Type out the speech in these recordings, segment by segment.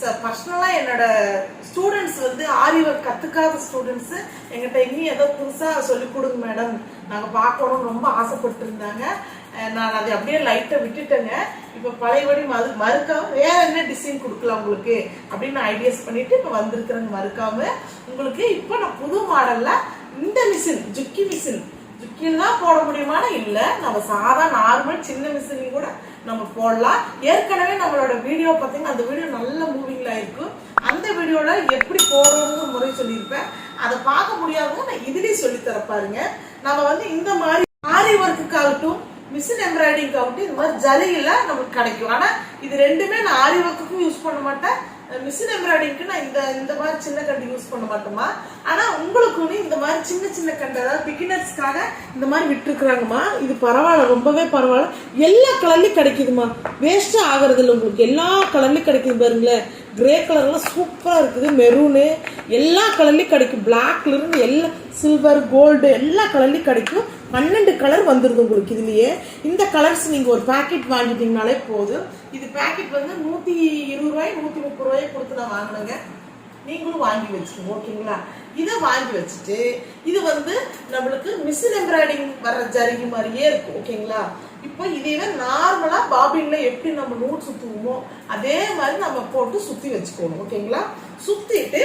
Sir பர்சனலாக என்னோட students வந்து ஆரி ஒர்க் கற்றுக்காத ஸ்டூடெண்ட்ஸு எங்கிட்ட இன்னும் ஏதோ புதுசாக சொல்லிக் கொடுங்க மேடம் நாங்கள் பார்க்கணும்னு ரொம்ப ஆசைப்பட்டுருந்தாங்க நான் அதை அப்படியே லைட்டை விட்டுட்டேங்க. இப்போ பழையபடி மறு மறுக்காம வேற என்ன டிசைன் கொடுக்கலாம் உங்களுக்கு அப்படின்னு ஐடியாஸ் பண்ணிட்டு இப்போ வந்திருக்கிறேங்க மறுக்காம. உங்களுக்கு இப்போ நான் புது மாடலில் இந்த மிஷின் ஜுக்கி மிஷின் ஜுக்கில் தான் போட முடியுமான இல்லை. நம்ம சாதா நார்மல் சின்ன மிஷினையும் கூட நம்ம போடலாம். ஏற்கனவே நம்மளோட வீடியோ பார்த்தீங்கன்னா அந்த வீடியோ நல்ல மூவிங்கில் இருக்கும் அந்த வீடியோல எப்படி போடணும்னு முறை சொல்லியிருப்பேன். அதை பார்க்க முடியாதவங்க நான் இதுலேயும் சொல்லித்தர பாருங்க. நம்ம வந்து இந்த மாதிரி ஆரி ஒர்க்குக்காகட்டும் மிஷின் எம்ப்ராய்டிங்காகட்டும் இந்த மாதிரி ஜரியில நமக்கு கிடைக்கும். ஆனால் இது ரெண்டுமே நான் ஆரி ஒர்க்குக்கும் யூஸ் பண்ண மாட்டேன். மிஷின் எம்ப்ராய்டிங்க்கு நான் இந்த இந்த மாதிரி சின்ன கண்டு யூஸ் பண்ண மாட்டோமா? ஆனா உங்களுக்குன்னு இந்த மாதிரி சின்ன சின்ன கண்டு அதாவது பிகினர்ஸ்க்காக இந்த மாதிரி விட்டுருக்குறாங்கம்மா. இது பரவாயில்ல ரொம்பவே பரவாயில்ல. எல்லா கலர்லயும் கிடைக்குதுமா வேஸ்டா ஆகுறது இல்லை உங்களுக்கு. எல்லா கலர்லயும் கிடைக்குது பாருங்களேன். கிரே கலர்லாம் சூப்பராக இருக்குது. மெரூனு எல்லா கலர்லேயும் கிடைக்கும். பிளாக்ல இருந்து எல்லா சில்வர் கோல்டு எல்லா கலர்லேயும் கிடைக்கும். பன்னெண்டு கலர் வந்துருது உங்களுக்கு இதுலயே. இந்த கலர்ஸ் நீங்க ஒரு பேக்கெட் வாங்கிட்டீங்கனாலே போதும். இது பேக்கெட் வந்து நூத்தி இருபது ரூபாய் நூத்தி முப்பது ரூபாய் கொடுத்து நான் வாங்கினேங்க. நீங்களும் வாங்கி வச்சுக்கோங்க ஓகேங்களா? இதை வாங்கி வச்சுட்டு இது வந்து நம்மளுக்கு மிஷின் எம்ப்ராய்டிங் வர்ற ஜரிகை மாதிரியே இருக்கும் ஓகேங்களா? இப்போ இதையே நார்மலா பாபின்ல எப்படி நம்ம நூல் சுத்துவோமோ அதே மாதிரி நம்ம போட்டு சுத்தி வச்சுக்கணும் ஓகேங்களா? சுத்திட்டு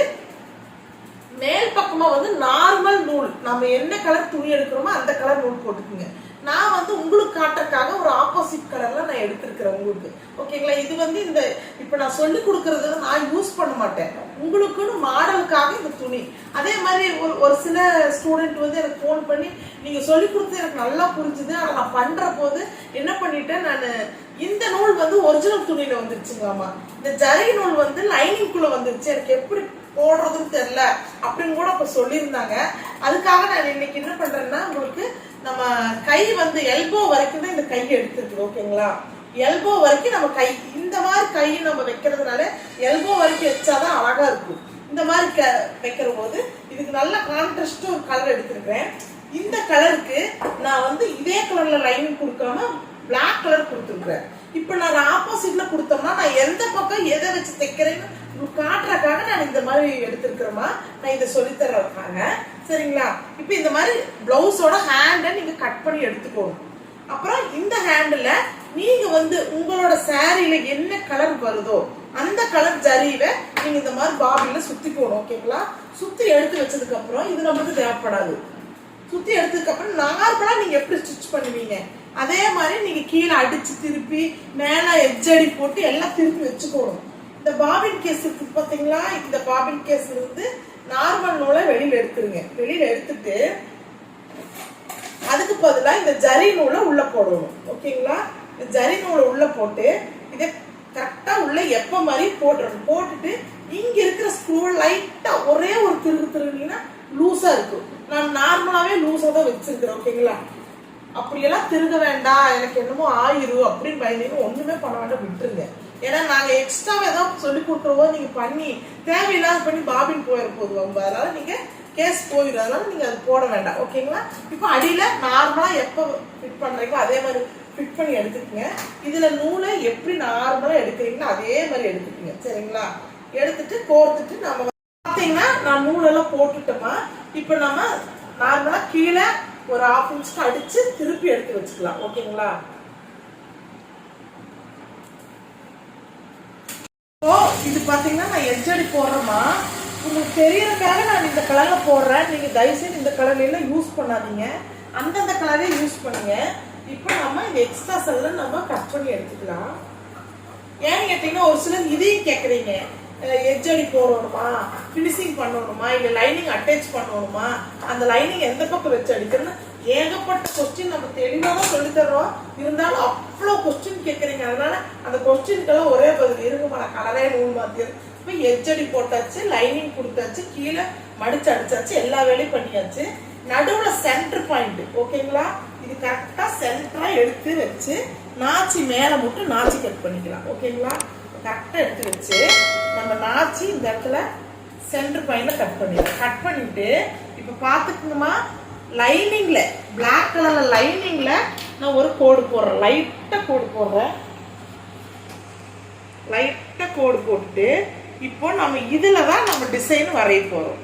மேல் பக்கமா வந்து நார்மல் நூல். நம்ம என்ன கலர் துணி எடுக்கிறோமோ அந்த கலர் நூல் போட்டுக்குங்க. நான் வந்து உங்களுக்கு காட்டுறதுக்காக ஒரு ஆப்போசிட் கலர்ல நான் எடுத்திருக்கிறேன் உங்களுக்கு. ஓகேங்களா இது வந்து இந்த இப்ப நான் சொல்லி கொடுக்கறது நான் யூஸ் பண்ண மாட்டேன். உங்களுக்குன்னு மாடலுக்காக இந்த துணி. அதே மாதிரி ஒரு ஒரு சில ஸ்டூடெண்ட் வந்து எனக்கு ஃபோன் பண்ணி நீங்க சொல்லி கொடுத்து எனக்கு நல்லா புரிஞ்சுது. ஆனா நான் பண்ற போது என்ன பண்ணிட்டேன் நான் இந்த நூல் வந்து ஒரிஜினல் துணியில வந்துருச்சுங்களாமா. இந்த ஜரி நூல் வந்து லைனிங் குள்ள வந்துருச்சு. எனக்கு எப்படி போடுறதுன்னு தெரியல அப்படின்னு கூட அப்ப சொல்லியிருந்தாங்க. அதுக்காக நான் இன்னைக்கு என்ன பண்றேன்னா உங்களுக்கு நம்ம கை வந்து எல்போ வரைக்கும் தான் இந்த கை எடுத்துருக்கு ஓகேங்களா எல்போ வரைக்கும் நம்ம கை இந்த மாதிரி கை நம்ம வைக்கிறதுனால எல்போ வரைக்கும் வச்சாதான் அழகா இருக்கும். இந்த மாதிரி க வைக்கிற போது இதுக்கு நல்ல கான்ட்ரஸ்டும் ஒரு கலர் எடுத்திருக்கிறேன். இந்த கலருக்கு நான் வந்து இதே கலர்ல லைன் கொடுக்காம பிளாக் கலர் கொடுத்துருக்குறேன். இப்போ நான் ஆப்போசிட்ல கொடுத்தோம்னா நான் எந்த பக்கம் எதை வச்சு தைக்கிறேன்னு காட்டுறக்காக காட்டுறதுக்காக நான் இந்த மாதிரி எடுத்திருக்கிறோமா நான் இதை சொல்லித்தர்றதுக்காக. சரிங்களா? இப்போ இந்த மாதிரி பிளவுஸோட ஹேண்டை நீங்க கட் பண்ணி எடுத்துக்கோணும் அப்புறம் இந்த ஹேண்டில் நீங்க வந்து உங்களோட சாரியில என்ன கலர் வருதோ அந்த கலர் ஜரியில நீங்க இந்த மாதிரி பாபில சுத்தி போகணும் ஓகேங்களா சுத்தி எடுத்து வச்சதுக்கு அப்புறம் இது நமக்கு தேவைப்படாது. சுத்தி எடுத்ததுக்கு அப்புறம் நார்மலா நீங்க எப்படி ஸ்டிச் பண்ணுவீங்க? அதே மாதிரி நீங்க கீழே அடிச்சு திருப்பி மேல எட்ஜடி போட்டு எல்லாம் திருப்பி வச்சுக்கணும். இந்த பாபின் கேஸ் இருக்கு பார்த்தீங்களா இந்த பாபின் கேஸ் இருந்து நார்மல் நூலை வெளியில எடுத்துருங்க. வெளியில எடுத்துட்டு அதுக்கு பதிலா இந்த ஜரி நூலை உள்ள போடணும். ஓகேங்களா? இந்த ஜரி நூலை உள்ள போட்டு இதை கரெக்டா உள்ள எப்ப மாதிரி போட்டுறணும். போட்டுட்டு இங்க இருக்கிற ஸ்க்ரூ லைட்டா ஒரே ஒரு திரு திருங்கன்னா லூசா இருக்கும். நான் நார்மலாவே லூசா தான் வச்சிருக்கிறேன். ஓகேங்களா? அப்படியெல்லாம் திருக வேண்டாம். எனக்கு என்னமோ ஆயிரும் அப்படின்னு பயந்தீங்க ஒண்ணுமே பண்ண வேண்டாம். விட்டுருங்க. ஏன்னா நாங்க எக்ஸ்ட்ராவே ஏதாவது சொல்லி கொடுக்குறவோ நீங்க பண்ணி தேவையில்லாத பண்ணி பாபின் போயிட போகுது வம்பு அதனால நீங்க கேஸ் போயிடும் அதனால நீங்க அது போட வேண்டாம். ஓகேங்களா இப்போ அடியில நார்மலா எப்போ ஃபிட் பண்றீங்களோ அதே மாதிரி ஃபிட் பண்ணி எடுத்துக்கோங்க. இதுல நூலை எப்படி நார்மலா எடுக்கிறீங்களோ அதே மாதிரி எடுத்துக்கோங்க. சரிங்களா? எடுத்துட்டு கோர்த்துட்டு நம்ம பார்த்தீங்கன்னா நான் நூலெல்லாம் போட்டுட்டோமா? இப்போ நம்ம நார்மலா கீழே ஒரு ஆஃப் இன்ச்சுக்கு அடிச்சு திருப்பி எடுத்து வச்சுக்கலாம். ஓகேங்களா ஓ இது பார்த்தீங்கன்னா நான் எஜ்ஜடி போடுறேமா உங்களுக்கு தெரியறதுக்காக நான் இந்த கலரில் போடுறேன். நீங்கள் தயவுசெய்து இந்த கலர்லாம் எல்லாம் யூஸ் பண்ணாதீங்க. அந்தந்த கலரே யூஸ் பண்ணுங்க. இப்போ நம்ம இந்த எக்ஸ்ட்ரா செல்ல நம்ம கட் பண்ணி எடுத்துக்கலாம். ஏன்னு கேட்டீங்கன்னா ஒரு சிலர் இதையும் கேட்குறீங்க எஜ்ஜடி போடணுமா? ஃபினிஷிங் பண்ணணுமா? இல்லை லைனிங் அட்டாச் பண்ணணுமா? அந்த லைனிங் எந்த பக்கம் வச்சு அடிக்கிறதுன்னு ஏகப்பட்ட கொஸ்டின் நம்ம தெளிவாக தான் சொல்லி தர்றோம் இருந்தாலும் அவ்வளோ கொஸ்டின் கேட்குறீங்க. அதனால அந்த கொஸ்டின்க்கெல்லாம் ஒரே பதில் இருக்குமா நான் கலரே நூல் மாற்றியது இப்போ எச்சடி போட்டாச்சு லைனிங் கொடுத்தாச்சு கீழே மடிச்சு அடிச்சாச்சு எல்லா வேலையும் பண்ணியாச்சு. நடுவில் சென்டர் பாயிண்ட் ஓகேங்களா இது கரெக்டாக சென்டராக எடுத்து வச்சு நாச்சி மேலே மட்டும் நாச்சி கட் பண்ணிக்கலாம் ஓகேங்களா கரெக்டாக எடுத்து வச்சு நம்ம நாச்சி இந்த இடத்துல சென்டர் பாயிண்டில் கட் பண்ணிடலாம். கட் பண்ணிட்டு இப்போ பார்த்துக்கணுமா? லைனிங்கில் பிளாக் கலரில் லைனிங்கில் நான் ஒரு கோடு போடுறேன். லைட்டாக கோடு போடுறேன். லைட்டாக கோடு போட்டுட்டு இப்போ நம்ம இதில் தான் நம்ம டிசைன் வரைய போகிறோம்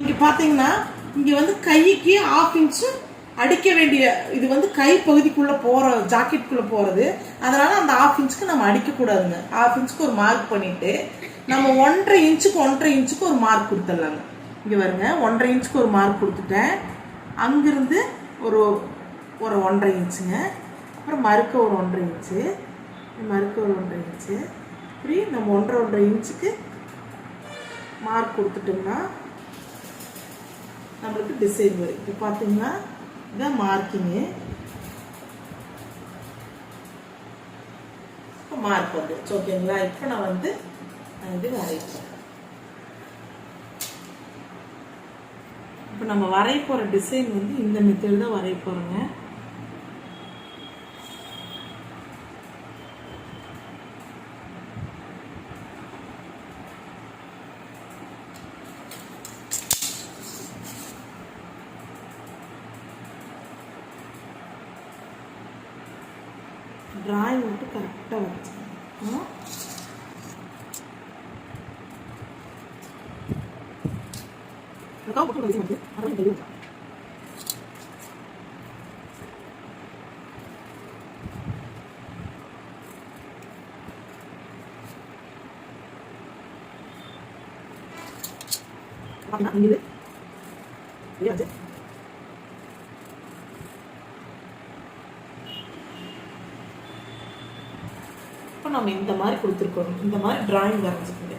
இங்கே பார்த்தீங்கன்னா இங்கே வந்து கைக்கு ஆஃப் இன்ச்சு அடிக்க வேண்டிய இது வந்து கை பகுதிக்குள்ளே போகிற ஜாக்கெட்டுக்குள்ளே போகிறது அதனால் அந்த ஆஃப் இன்ச்சுக்கு நம்ம அடிக்கக்கூடாதுங்க ஆஃப் இன்ச்சுக்கு ஒரு மார்க் பண்ணிவிட்டு நம்ம ஒன்றரை இன்ச்சுக்கு ஒன்றரை இன்ச்சுக்கு ஒரு மார்க் கொடுத்துடலாங்க. இங்கே வருங்க ஒன்றரை இன்ச்சுக்கு ஒரு மார்க் கொடுத்துட்டேன். அங்கிருந்து ஒரு ஒரு ஒன்றரை இன்ச்சுங்க. அப்புறம் மறுக்க ஒரு ஒன்றரை இன்ச்சு. மறுக்க ஒரு ஒன்றரை இன்ச்சு. இப்படி நம்ம ஒன்றரை ஒன்றரை இன்ச்சுக்கு மார்க் கொடுத்துட்டோம்னா நம்மளுக்கு டிசைன் வரும். இப்போ பார்த்தீங்கன்னா இதான் மார்க்கிங்கு இப்போ மார்க் வந்துடுச்சு ஓகேங்களா இப்போ நான் வந்து நான் இது வரைப்பேன் இப்போ நம்ம வரைய போகிற டிசைன் வந்து இந்த மெத்தட் தான் வரைய போகிறோங்க டிராயிங் மட்டும் கரெக்டாக வரைச்சிக்கணும் இப்போ நம்ம இந்த மாதிரி கொடுத்துருக்கோம் இந்த மாதிரி டிராயிங் வரைஞ்சிக்கோங்க.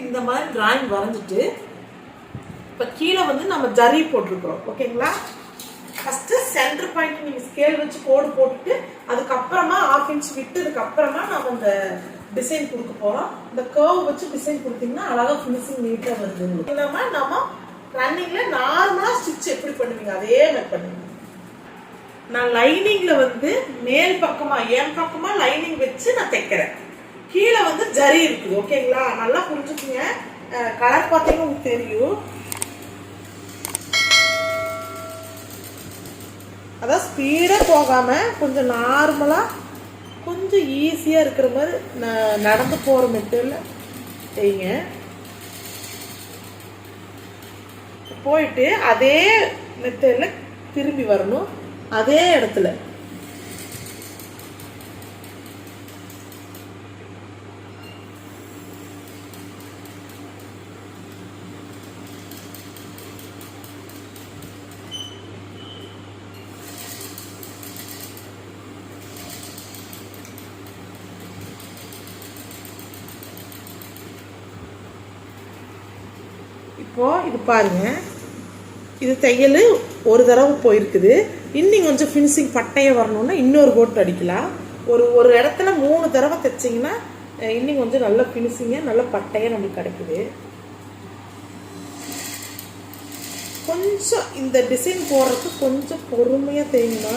இந்த மாதிரி டிராயிங் வரைஞ்சிட்டு இப்போ கீழே வந்து நம்ம ஜரி போட்டிருக்கிறோம். ஓகேங்களா? ஃபஸ்ட்டு சென்டர் பாயிண்ட் நீங்கள் ஸ்கேல் வச்சு கோடு போட்டுட்டு அதுக்கப்புறமா ஆஃப் இன்ச் விட்டதுக்கு அப்புறமா நம்ம இந்த டிசைன் கொடுக்க போகிறோம் இந்த கர்வ் வச்சு டிசைன் கொடுத்தீங்கன்னா அழகாக ஃபினிஷிங் நீட்டாக வருது. இல்லாமல் நம்ம ரன்னிங்கில் நார்மலாக ஸ்டிச் எப்படி பண்ணுவீங்க? அதே மாதிரி பண்ணுவீங்க நான் லைனிங்கில் வந்து மேல் பக்கமா என் பக்கமா லைனிங் வச்சு நான் தைக்கிறேன். கீழே வந்து ஜரி இருக்குது. ஓகேங்களா? நல்லா புரிஞ்சுக்குங்க. கலர் பார்த்தீங்கன்னா உங்களுக்கு தெரியும். அதான் ஸ்பீடாக போகாமல் கொஞ்சம் நார்மலாக கொஞ்சம் ஈஸியாக இருக்கிற மாதிரி ந- நடந்து போகிற மெட்டீரியல் செய்யுங்க. போயிட்டு அதே மெத்தடில் திரும்பி வரணும். அதே இடத்துல. இப்போது இது பாருங்க. இது தையல் ஒரு தடவை போயிருக்குது. இன்னும் கொஞ்சம் ஃபினிஷிங் பட்டையை வரணுன்னா இன்னொரு கோட் அடிக்கலாம். ஒரு ஒரு இடத்துல மூணு தடவை தைச்சிங்கன்னா இன்னும் கொஞ்சம் நல்ல ஃபினிஷிங்காக நல்ல பட்டையாக நம்மளுக்கு கிடைக்குது. கொஞ்சம் இந்த டிசைன் போடுறதுக்கு கொஞ்சம் பொறுமையாக தேய்ங்கண்ணா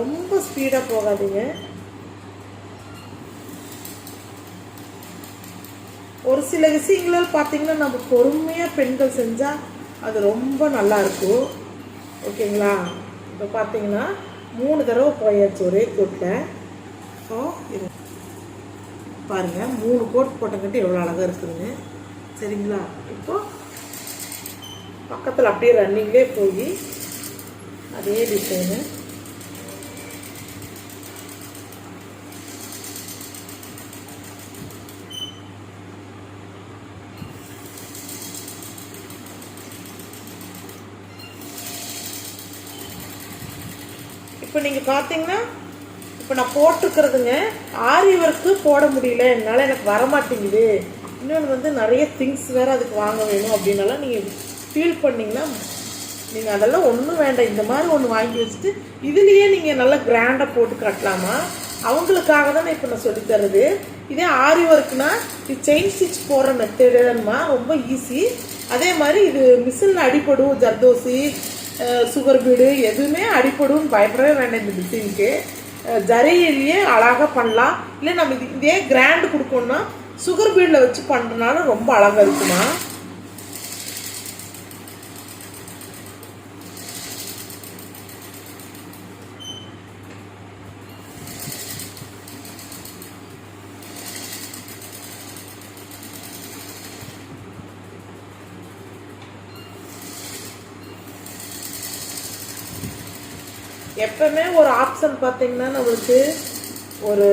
ரொம்ப ஸ்பீடாக போகாதீங்க. ஒரு சில விஷயங்கள் பார்த்தீங்கன்னா நம்ம பொறுமையாக பெண்கள் செஞ்சால் அது ரொம்ப நல்லா இருக்கும். ஓகேங்களா? இப்போ பார்த்தீங்கன்னா மூணு தடவை போயாச்சு ஒரே கோட்டில் ஸோ இது பாருங்கள் மூணு கோட் போட்டங்கிட்டு எவ்வளோ அழகாக இருக்குதுங்க. சரிங்களா? இப்போ பக்கத்தில் அப்படியே ரன்னிங்லேயே போய் அதே டிசைனு இப்போ நீங்கள் பார்த்தீங்கன்னா இப்போ நான் போட்டிருக்கிறதுங்க ஆரி ஒர்க்கு போட முடியல என்னால் எனக்கு வர மாட்டேங்குது. இன்னொன்று வந்து நிறைய திங்ஸ் வேறு அதுக்கு வாங்க வேணும் அப்படின்னாலாம் நீங்கள் ஃபீல் பண்ணிங்கன்னா நீங்கள் அதெல்லாம் ஒன்றும் வேண்டாம். இந்த மாதிரி ஒன்று வாங்கி வச்சுட்டு இதுலேயே நீங்கள் நல்லா கிராண்டாக போட்டு கட்டலாமா? அவங்களுக்காக தான் இப்போ நான் சொல்லித் தர்றது. இதே ஆரி ஒர்க்னா இது செயின் ஸ்டிச் போடுற மெத்தடுமா ரொம்ப ஈஸி அதே மாதிரி இது மிஷினில் அடிப்படும் ஜர்தோசி சுகர் பீடு எதுவுமே அடிப்படும்னு பயப்படவே வேண்டாம் இந்த டிசைனுக்கு ஜரையிலேயே அழகாக பண்ணலாம். இல்லை நம்ம இதே கிராண்ட் கொடுக்கணும்னா சுகர் பீடில் வச்சு பண்ணுறதுனால ரொம்ப அழகாக இருக்குமா? எப்பவுமே ஒரு ஆப்ஷன் பார்த்தீங்கன்னா நம்மளுக்கு ஒரு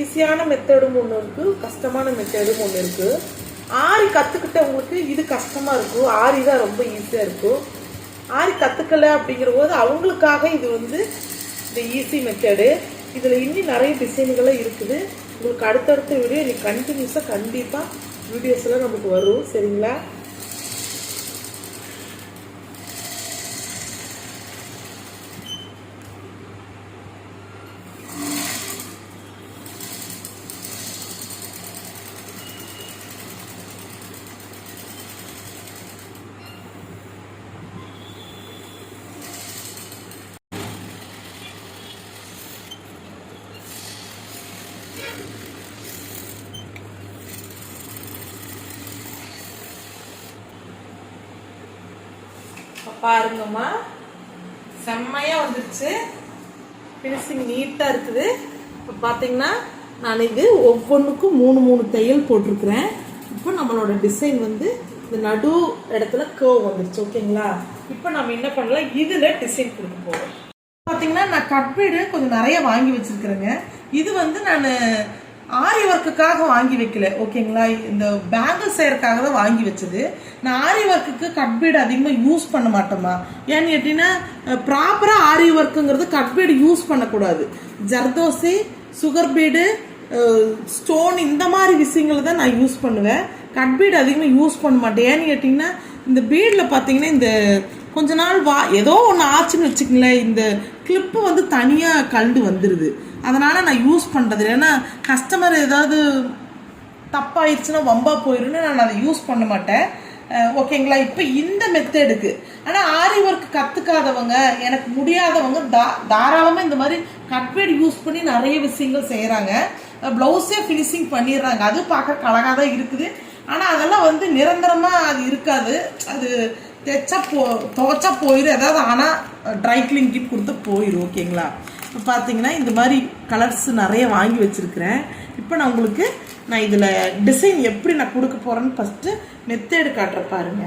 ஈஸியான மெத்தடும் ஒன்று இருக்குது கஷ்டமான மெத்தடும் ஒன்று இருக்குது ஆரி கற்றுக்கிட்டவங்களுக்கு இது கஷ்டமாக இருக்கும் ஆரி தான் ரொம்ப ஈஸியாக இருக்கும் ஆரி கற்றுக்கல அப்படிங்கிற போது அவங்களுக்காக இது வந்து இந்த ஈஸி மெத்தடு இதில் இன்னும் நிறைய டிசைன்களாக இருக்குது. உங்களுக்கு அடுத்தடுத்த வீடியோ இது கண்டினியூஸாக கண்டிப்பாக வீடியோஸ்லாம் நமக்கு வரும். சரிங்களா? பாருங்கம்மா. செம்மையா வந்துருச்சு. ஃபினிஷிங் நீட்டாக இருக்குது. இப்போ பார்த்தீங்கன்னா நான் இது ஒவ்வொன்றுக்கும் மூணு மூணு தையல் போட்டிருக்கிறேன். இப்போ நம்மளோட டிசைன் வந்து இந்த நடு இடத்துல கேர்வ் வந்துருச்சு ஓகேங்களா? இப்போ நம்ம என்ன பண்ணலாம்? இதில் டிசைன் கொடுக்க போகிறோம் பார்த்தீங்கன்னா நான் கட்பீடு கொஞ்சம் நிறைய வாங்கி வச்சிருக்கிறேங்க. இது வந்து நான் ஆரி ஒர்க்குக்காக வாங்கி வைக்கல. ஓகேங்களா இந்த பேங்கிள் செய்யறதுக்காக தான் வாங்கி வச்சது. நான் ஆரி ஒர்க்குக்கு கட்பீடு அதிகமாக யூஸ் பண்ண மாட்டோமா ஏன்னு கேட்டீங்கன்னா ப்ராப்பராக ஆரி ஒர்க்குங்கிறது கட்பீடு யூஸ் பண்ணக்கூடாது. ஜர்தோசி சுகர் பீடு ஸ்டோன் இந்த மாதிரி விஷயங்களை தான் நான் யூஸ் பண்ணுவேன். கட்பீடு அதிகமாக யூஸ் பண்ண மாட்டேன். ஏன்னு கேட்டிங்கன்னா இந்த பீடில் பார்த்தீங்கன்னா இந்த கொஞ்ச நாள் வா ஏதோ ஒன்று ஆச்சுன்னு வச்சுக்கங்களேன் இந்த கிளிப்பு வந்து தனியாக கண்டு வந்துடுது அதனால் நான் யூஸ் பண்ணுறது ஏன்னா கஸ்டமர் ஏதாவது தப்பாயிடுச்சுன்னா வம்பா போயிருன்னு நான் அதை யூஸ் பண்ண மாட்டேன். ஓகேங்களா இப்போ இந்த மெத்தடுக்கு ஆனால் ஆரி ஒர்க் கற்றுக்காதவங்க எனக்கு முடியாதவங்க தா தாராளமாக இந்த மாதிரி கட்வேட் யூஸ் பண்ணி நிறைய விஷயங்கள் செய்கிறாங்க ப்ளவுஸே ஃபினிஷிங் பண்ணிடுறாங்க. அது பார்க்க அழகாக தான் இருக்குது. ஆனால் அதெல்லாம் வந்து நிரந்தரமாக அது இருக்காது. அது தைச்சா போ துவைச்சா போயிடும் ஏதாவது ஆனால் ட்ரை கிளீன் கிட் கொடுத்து போயிடும் ஓகேங்களா இப்போ பார்த்தீங்கன்னா இந்த மாதிரி கலர்ஸ் நிறைய வாங்கி வச்சுருக்கிறேன். இப்போ நான் உங்களுக்கு நான் இதில் டிசைன் எப்படி நான் கொடுக்க போகிறேன்னு ஃபஸ்ட்டு மெத்தேடு காட்டுற பாருங்க.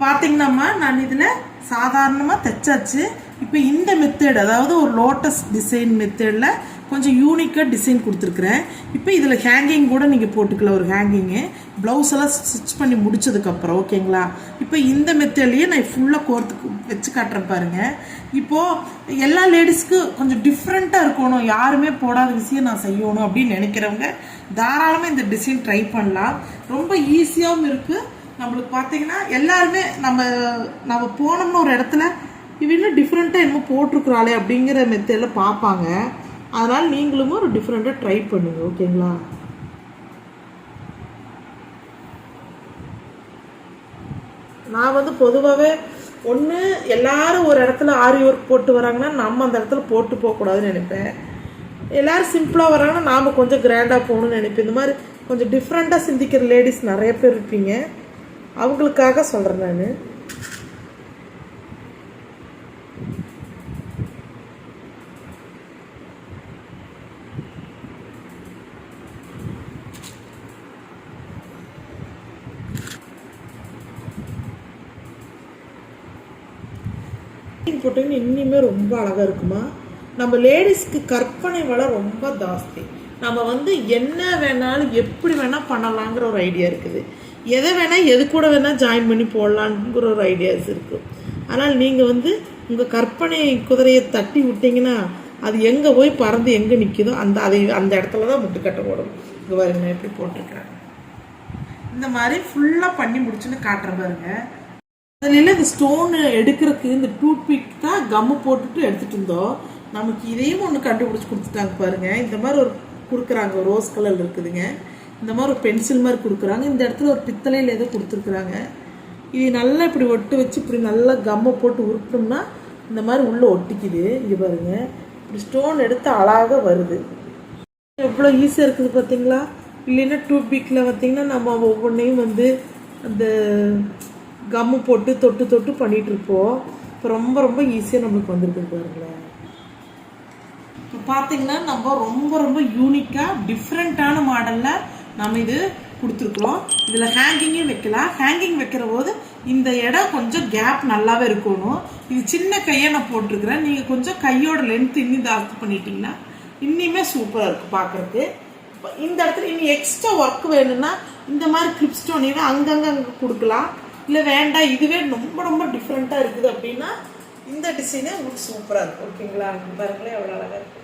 பார்த்தீங்கன்னாம்மா நான் இதில் சாதாரணமாக தைச்சாச்சு. இப்போ இந்த மெத்தேடு அதாவது ஒரு லோட்டஸ் டிசைன் மெத்தேடில் கொஞ்சம் யூனிக்காக டிசைன் கொடுத்துருக்குறேன். இப்போ இதில் ஹேங்கிங் கூட நீங்கள் போட்டுக்கலாம் ஒரு ஹேங்கிங்கு ப்ளவுஸ் எல்லாம் ஸ்டிச் பண்ணி முடிச்சதுக்கப்புறம் ஓகேங்களா இப்போ இந்த மெத்தேட்லேயே நான் ஃபுல்லாக கோர்த்து வச்சு காட்டுறேன் பாருங்க. இப்போது எல்லா லேடிஸ்க்கு கொஞ்சம் டிஃப்ரெண்ட்டாக இருக்கணும். யாருமே போடாத விஷயம் நான் செய்யணும் அப்படின்னு நினைக்கிறவங்க தாராளமாக இந்த டிசைன் ட்ரை பண்ணலாம். ரொம்ப ஈஸியாகவும் இருக்குது நம்மளுக்கு பார்த்தீங்கன்னா எல்லாருமே நம்ம நம்ம போனோம்னு ஒரு இடத்துல இவ டிஃப்ரெண்ட்டாக என்னமோ போட்டிருக்குறாளே அப்படிங்கிற மெத்தடில் பார்ப்பாங்க அதனால் நீங்களும் ஒரு டிஃப்ரெண்ட்டாக ட்ரை பண்ணுங்க ஓகேங்களா நான் வந்து பொதுவாகவே ஒன்று எல்லாரும் ஒரு இடத்துல ஆரி ஒர்க் போட்டு வராங்கன்னா நம்ம அந்த இடத்துல போட்டு போகக்கூடாதுன்னு நினைப்பேன். எல்லாரும் சிம்பிளாக வராங்கன்னா நாம் கொஞ்சம் கிராண்டாக போகணும்னு நினைப்பேன். இந்த மாதிரி கொஞ்சம் டிஃப்ரெண்ட்டாக சிந்திக்கிற லேடிஸ் நிறைய பேர் இருப்பீங்க. அவங்களுக்காக சொல்கிறேன் நான். போட்டிங்கன்னா ரொம்ப அழகாக இருக்குமா? நம்ம லேடிஸ்க்கு கற்பனை வளம் ரொம்ப ஜாஸ்தி. நம்ம வந்து என்ன வேணாலும் எப்படி வேணால் பண்ணலாங்கிற ஒரு ஐடியா இருக்குது. எதை வேணால் எது கூட வேணால் ஜாயின் பண்ணி போடலாங்கிற ஒரு ஐடியாஸ் இருக்குது ஆனால் நீங்கள் வந்து உங்கள் கற்பனை குதிரையை தட்டி விட்டிங்கன்னா அது எங்கே போய் பறந்து எங்கே நிற்குதோ அந்த அதை அந்த இடத்துல தான் முட்டுக்கட்டை போடும். இங்கே பாருங்க எப்படி போட்டிருக்கிறேன். இந்த மாதிரி ஃபுல்லாக பண்ணி முடிச்சுன்னு காட்டுற பாருங்க. அதில் இந்த ஸ்டோனு எடுக்கிறதுக்கு இந்த கம்மு போட்டுட்டு எடுத்துகிட்டு இருந்தோம். நமக்கு இதையும் ஒன்று கண்டுபிடிச்சி கொடுத்துட்டாங்க பாருங்கள் இந்த மாதிரி ஒரு கொடுக்குறாங்க ரோஸ் கலர் இருக்குதுங்க. இந்த மாதிரி ஒரு பென்சில் மாதிரி கொடுக்குறாங்க. இந்த இடத்துல ஒரு பித்தளையில் ஏதோ கொடுத்துருக்குறாங்க. இது நல்லா இப்படி ஒட்டு வச்சு இப்படி நல்லா கம்மை போட்டு உருட்டோம்னா இந்த மாதிரி உள்ளே ஒட்டிக்குது. இங்கே பாருங்க. இப்படி ஸ்டோன் எடுத்து அழகாக வருது. எவ்வளோ ஈஸியாக இருக்குது பார்த்தீங்களா இல்லைன்னா டூ பீக்கில் பார்த்தீங்கன்னா நம்ம ஒவ்வொன்றையும் வந்து அந்த கம்மு போட்டு தொட்டு தொட்டு பண்ணிகிட்ருப்போம் இப்போ ரொம்ப ரொம்ப ஈஸியாக நம்மளுக்கு வந்திருக்கு பாருங்களேன் இப்போ பார்த்தீங்கன்னா நம்ம ரொம்ப ரொம்ப யூனிக்காக டிஃப்ரெண்ட்டான மாடலில் நம்ம இது கொடுத்துருக்குறோம். இதில் ஹேங்கிங்கும் வைக்கலாம். ஹேங்கிங் வைக்கிற போது இந்த இடம் கொஞ்சம் கேப் நல்லாவே இருக்கணும். இது சின்ன கையை நான் போட்டிருக்கிறேன். நீங்கள் கொஞ்சம் கையோட லென்த் இன்னும் ஜாஸ்தி பண்ணிட்டீங்கன்னா இன்னுமே சூப்பராக இருக்கும் பார்க்குறதுக்கு இந்த இடத்துல இனி எக்ஸ்ட்ரா ஒர்க் வேணும்னா இந்த மாதிரி கிரிப்ஸ்டோனியில் அங்கங்கே அங்கே கொடுக்கலாம். இல்லை வேண்டாம் இதுவே ரொம்ப ரொம்ப டிஃப்ரெண்ட்டாக இருக்குது அப்படின்னா இந்த டிசைனே உங்களுக்கு சூப்பராக இருக்கும். ஓகேங்களா பாருங்களேன் எவ்வளோ அழகாக இருக்குது